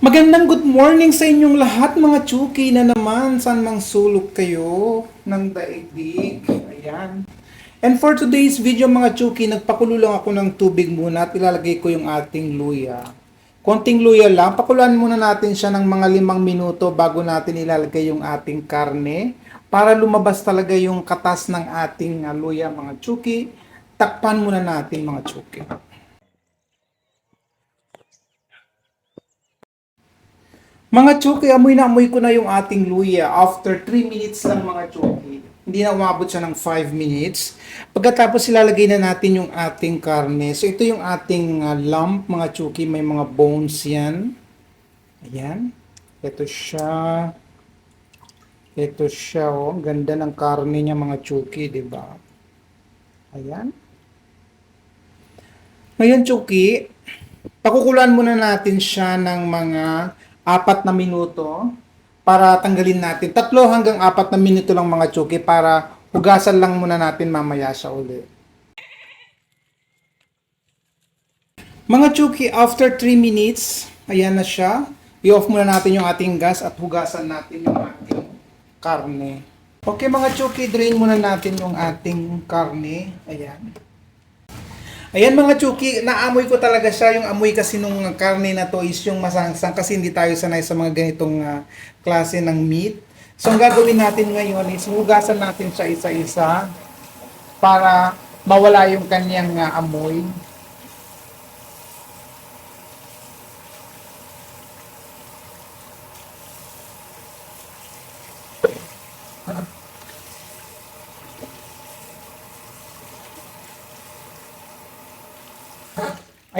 Magandang good morning sa inyong lahat mga chuki na naman saan mang sulok kayo ng daigdig. Ayan. And for today's video mga chuki, nagpakulo lang ako ng tubig muna at ilalagay ko yung ating luya. Konting luya lang, pakuluan muna natin siya ng mga limang minuto bago natin ilalagay yung ating karne para lumabas talaga yung katas ng ating uh, luya mga chuki. Takpan muna natin mga chuki. Mga chuki, amoy na amoy ko na yung ating luya after 3 minutes lang mga chuki. Hindi na umabot siya ng 5 minutes. Pagkatapos ilalagay na natin yung ating karne. So ito yung ating uh, lump mga chuki, may mga bones yan. Ayan. Ito siya. Ito siya oh. Ganda ng karne niya mga chuki, di ba? Ayan. Ngayon chuki, pakukulan muna natin siya ng mga apat na minuto para tanggalin natin. Tatlo hanggang apat na minuto lang mga chuki para hugasan lang muna natin mamaya siya uli. Mga chuki, after 3 minutes, ayan na siya. I-off muna natin yung ating gas at hugasan natin yung ating karne. Okay mga chuki, drain muna natin yung ating karne. Ayan. Ayan mga chuki, naamoy ko talaga siya. Yung amoy kasi nung karne na to is yung masangsang kasi hindi tayo sanay sa mga ganitong ah, klase ng meat. So ang gagawin natin ngayon is hugasan natin siya isa-isa para mawala yung kanyang ah, amoy.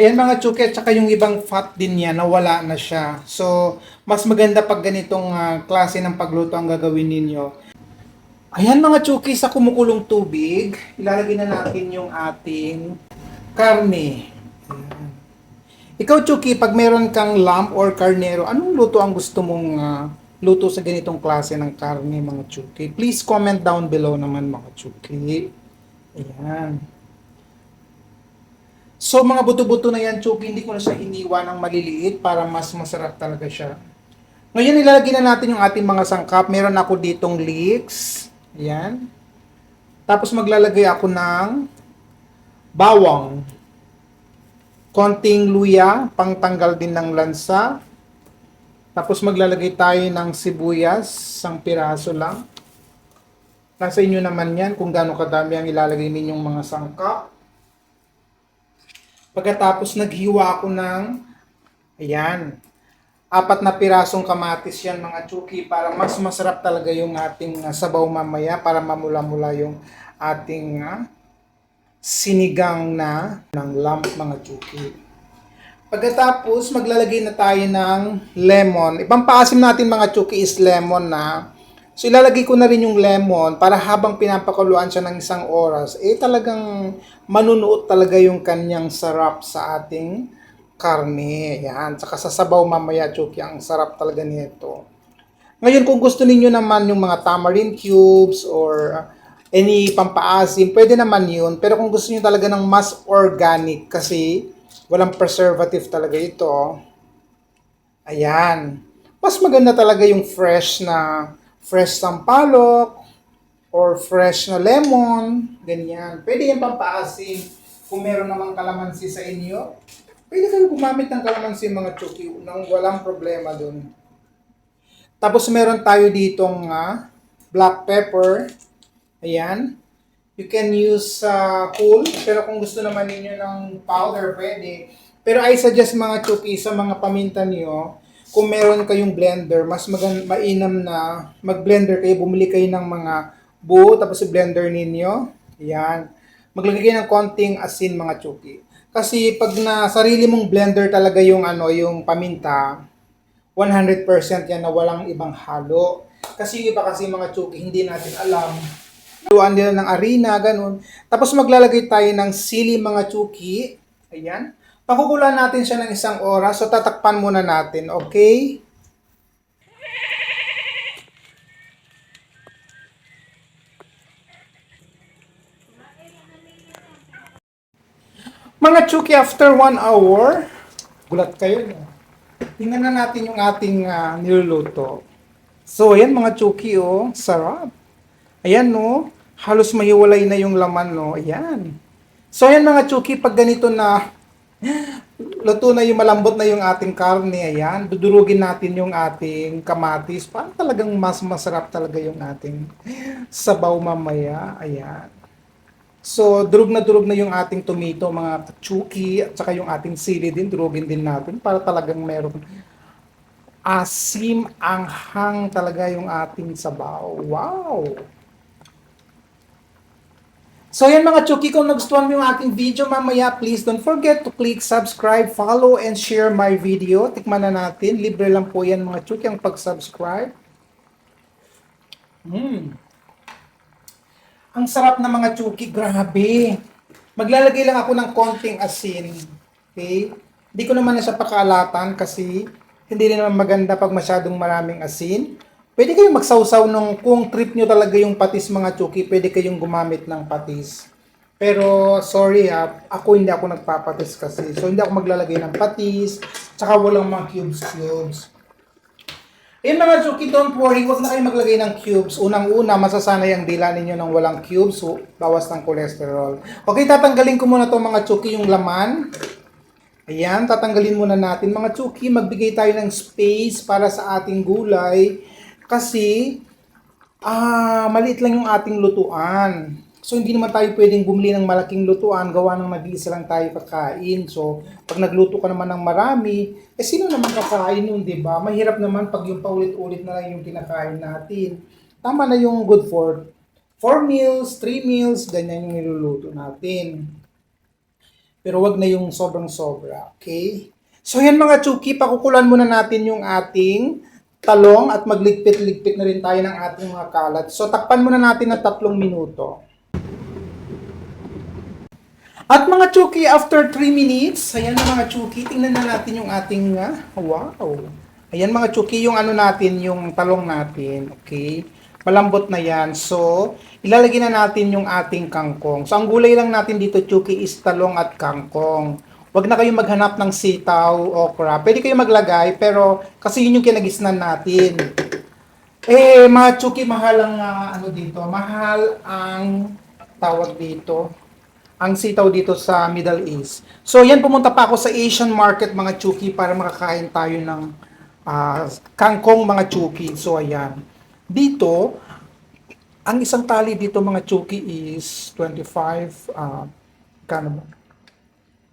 Ayan mga chuki, at saka yung ibang fat din niya, nawala na siya. So, mas maganda pag ganitong ah, klase ng pagluto ang gagawin ninyo. Ayan mga chuki, sa kumukulong tubig, ilalagay na natin yung ating karne. Ikaw chuki, pag meron kang lamb or karnero, anong luto ang gusto mong ah, luto sa ganitong klase ng karne mga chuki? Please comment down below naman mga chuki. Ayan. So mga buto-buto na yan, Chuki, hindi ko na siya iniwan ng maliliit para mas masarap talaga siya. Ngayon ilalagay na natin yung ating mga sangkap. Meron ako ditong leeks. Ayan. Tapos maglalagay ako ng bawang. Konting luya, pangtanggal din ng lansa. Tapos maglalagay tayo ng sibuyas, isang piraso lang. Nasa inyo naman yan kung gaano kadami ang ilalagay ninyong mga sangkap. Pagkatapos naghiwa ako ng, ayan, apat na pirasong kamatis yan mga chuki para mas masarap talaga yung ating ah, sabaw mamaya para mamula-mula yung ating ah, sinigang na ng lamp mga chuki. Pagkatapos maglalagay na tayo ng lemon. Ibang paasim natin mga chuki is lemon na. So ilalagay ko na rin yung lemon para habang pinapakuluan siya ng isang oras, eh talagang manunuot talaga yung kanyang sarap sa ating karne. Yan. Tsaka sa sabaw mamaya, Chuki, ang sarap talaga nito. Ngayon, kung gusto ninyo naman yung mga tamarind cubes or uh, any pampaasim, pwede naman yun. Pero kung gusto niyo talaga ng mas organic kasi walang preservative talaga ito, ayan. Mas maganda talaga yung fresh na fresh sampalok or fresh na lemon, ganyan. Pwede yung pampaasim kung meron namang kalamansi sa inyo. Pwede kayo gumamit ng kalamansi mga chuki nang walang problema dun. Tapos meron tayo ditong ah, black pepper. Ayan. You can use uh, whole, pero kung gusto naman ninyo ng powder, pwede. Pero I suggest mga chuki sa mga paminta niyo, kung meron kayong blender, mas magan mainam na mag-blender kayo, bumili kayo ng mga buo, tapos i-blender ninyo. Ayan. Maglagay kayo ng konting asin mga chuki. Kasi pag na sarili mong blender talaga yung ano, yung paminta, 100% yan na walang ibang halo. Kasi yung iba kasi mga chuki, hindi natin alam. Haluan nila ng arena, ganun. Tapos maglalagay tayo ng sili mga chuki. Ayan. Pakukulan natin siya ng isang oras. So tatakpan muna natin, okay? Mga chuki, after one hour, gulat kayo. No? tingnan na natin yung ating ah, niluluto. So, ayan mga chuki, oh. Sarap. Ayan, no. Halos mahiwalay na yung laman, no. Ayan. So, ayan mga chuki, pag ganito na luto na yung malambot na yung ating karne, ayan, dudurugin natin yung ating kamatis para talagang mas masarap talaga yung ating sabaw mamaya. Ayan. So, durog na durog na yung ating tomato, mga chuki, at saka yung ating sili din, durugin din natin para talagang meron asim anghang talaga yung ating sabaw. Wow! So yan mga chuki, kung nagustuhan mo yung aking video mamaya, please don't forget to click subscribe, follow, and share my video. Tikman na natin. Libre lang po yan mga chuki ang pag-subscribe. Mm. Ang sarap na mga chuki, grabe. Maglalagay lang ako ng konting asin. Okay? Hindi ko naman na siya pakaalatan kasi hindi rin naman maganda pag masyadong maraming asin. Pwede kayong magsawsaw nung kung trip nyo talaga yung patis mga chuki, pwede kayong gumamit ng patis. Pero sorry ha, ako hindi ako nagpapatis kasi. So hindi ako maglalagay ng patis, tsaka walang mga cubes cubes. Ayun mga chuki, don't worry, huwag na kayo maglagay ng cubes. Unang-una, masasanay ang dila ninyo ng walang cubes, so bawas ng cholesterol. Okay, tatanggalin ko muna itong mga chuki yung laman. Ayan, tatanggalin muna natin. Mga chuki, magbigay tayo ng space para sa ating gulay. Kasi, ah, maliit lang yung ating lutuan. So, hindi naman tayo pwedeng bumili ng malaking lutuan, gawa ng mag-iisa lang tayo kakain. So, pag nagluto ka naman ng marami, eh sino naman kakain yun, di ba? Mahirap naman pag yung paulit-ulit na lang yung kinakain natin. Tama na yung good for 4 meals, 3 meals, ganyan yung niluluto natin. Pero wag na yung sobrang sobra, okay? So yan mga chuki, pakukulan muna natin yung ating talong at magligpit-ligpit na rin tayo ng ating mga kalat. So takpan muna natin ng tatlong minuto. At mga chuki, after 3 minutes, ayan na mga chuki, tingnan na natin yung ating, ah, wow. Ayan mga chuki, yung ano natin, yung talong natin, okay? Malambot na yan. So, ilalagay na natin yung ating kangkong. So, ang gulay lang natin dito, chuki, is talong at kangkong. Huwag na kayong maghanap ng sitaw, okra. Pwede kayo maglagay, pero kasi yun yung kinagisnan natin. Eh, mga chuki, mahal ang ah, ano dito, mahal ang tawag dito, ang sitaw dito sa Middle East. So, yan, pumunta pa ako sa Asian market, mga chuki, para makakain tayo ng ah, kangkong, mga chuki. So, ayan. Dito, ang isang tali dito, mga chuki, is 25, ah, kano?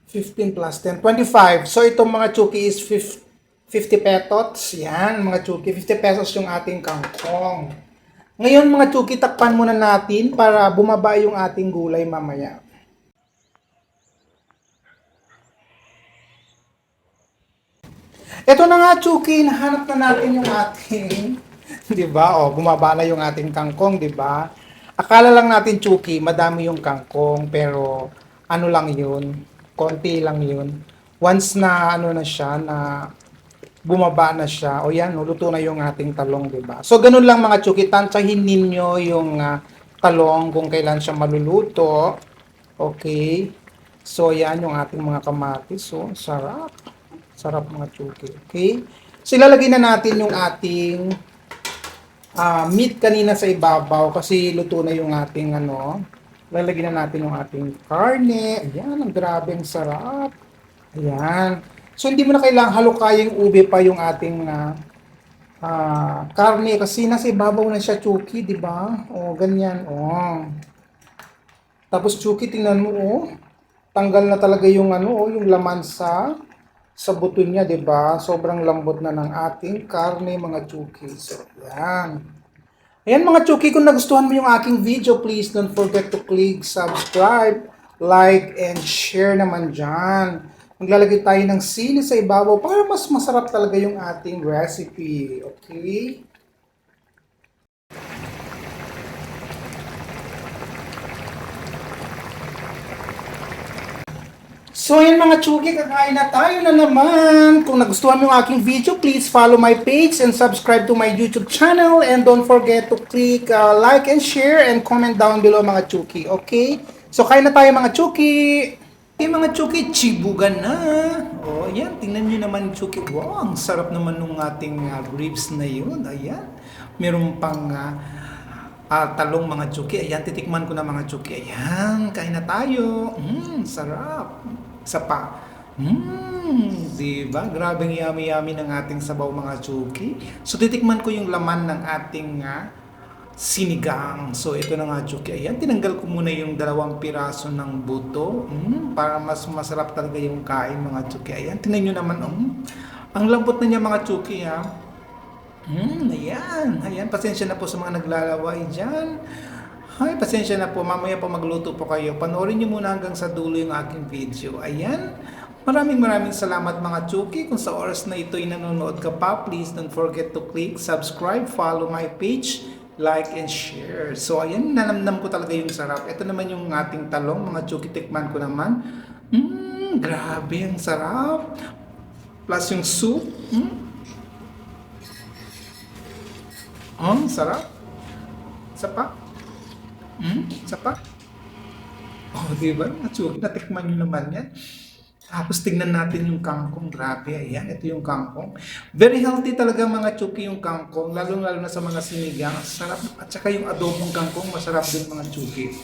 15 plus 10, 25. So, itong mga chuki is 50, 50 petots. Yan, mga chuki. 50 pesos yung ating kangkong. Ngayon, mga chuki, takpan muna natin para bumaba yung ating gulay mamaya. Ito na nga, Chuki, nahanap na natin yung ating, di ba? O, bumaba na yung ating kangkong, di ba? Akala lang natin, Chuki, madami yung kangkong, pero ano lang yun, konti lang yun. Once na, ano na siya, na bumaba na siya, o yan, luto na yung ating talong, di ba? So, ganun lang mga Chuki, tansyahin ninyo yung ah, talong kung kailan siya maluluto. Okay? So, yan yung ating mga kamatis. So, sarap. Sarap mga chuki. Okay? So, ilalagay na natin yung ating ah, meat kanina sa ibabaw kasi luto na yung ating ano. Ilalagay na natin yung ating karne. Ayan, ang grabe ang sarap. Ayan. So, hindi mo na kailangang halukayang ube pa yung ating ah, ah, karne kasi nasa ibabaw na siya chuki, di ba? O, ganyan. O. Tapos chuki, tingnan mo, oh. Tanggal na talaga yung ano, oh, yung laman sa sa buto niya, 'di ba? Sobrang lambot na ng ating karne, mga chuki. So, yan. Ayan mga chuki, kung nagustuhan mo yung aking video, please don't forget to click subscribe, like, and share naman dyan. Maglalagay tayo ng sili sa ibabaw para mas masarap talaga yung ating recipe. Okay? So yun mga chuki, kakain na tayo na naman. Kung nagustuhan mo yung aking video, please follow my page and subscribe to my YouTube channel. And don't forget to click uh, like and share and comment down below mga chuki. Okay? So kain na tayo mga chuki. Eh mga Chuki, chibugan na. O, oh, ayan, tingnan nyo naman Chuki. Wow, ang sarap naman nung ating ah, ribs na yun. Ayan. Meron pang ah, ah, talong mga Chuki. Ayan, titikman ko na mga Chuki. Ayan, kain na tayo. Mmm, sarap. Isa pa. Mmm, diba? Grabing yummy-yummy ng ating sabaw mga Chuki. So, titikman ko yung laman ng ating ah, sinigang. So, ito na nga, Chuki. Ayan, tinanggal ko muna yung dalawang piraso ng buto. Mm, para mas masarap talaga yung kain, mga Chuki. Ayan, tingnan nyo naman. Um, ang lambot na niya, mga Chuki, ha. Mm, ayan. Ayan, pasensya na po sa mga naglalaway dyan. Ay, pasensya na po. Mamaya po magluto po kayo. Panoorin nyo muna hanggang sa dulo yung aking video. Ayan. Maraming maraming salamat mga Chuki. Kung sa oras na ito ay nanonood ka pa, please don't forget to click subscribe, follow my page, like and share. So ayan, nanamnam ko talaga yung sarap. Ito naman yung ating talong, mga Chuki tikman ko naman. Mmm, grabe ang sarap. Plus yung soup. Mm. Oh, sarap. Isa pa. Mm, isa pa. Oh, di ba? Mga Chuki, natikman nyo naman yan. Tapos tingnan natin yung kangkong. Grabe, ayan. Ito yung kangkong. Very healthy talaga mga chuki yung kangkong. Lalo-lalo na sa mga sinigang. Sarap. At saka yung adobong kangkong, masarap din mga chuki.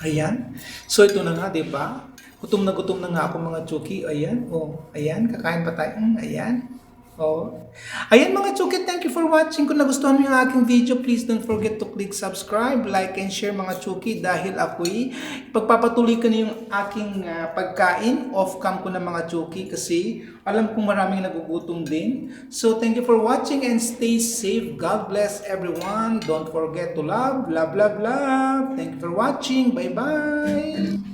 Ayan. So ito na nga, di ba? Gutom na gutom na nga ako mga chuki. Ayan. Oh, ayan. Kakain pa tayo. Mm, ayan. Oh. Ayan mga chuki, thank you for watching. Kung nagustuhan mo yung aking video, please don't forget to click subscribe, like, and share mga chuki dahil ako'y pagpapatuloy ko na yung aking ah, pagkain off-cam ko na mga chuki kasi alam kong maraming nagugutom din. So thank you for watching and stay safe. God bless everyone. Don't forget to love, love, love, love. Thank you for watching. Bye-bye.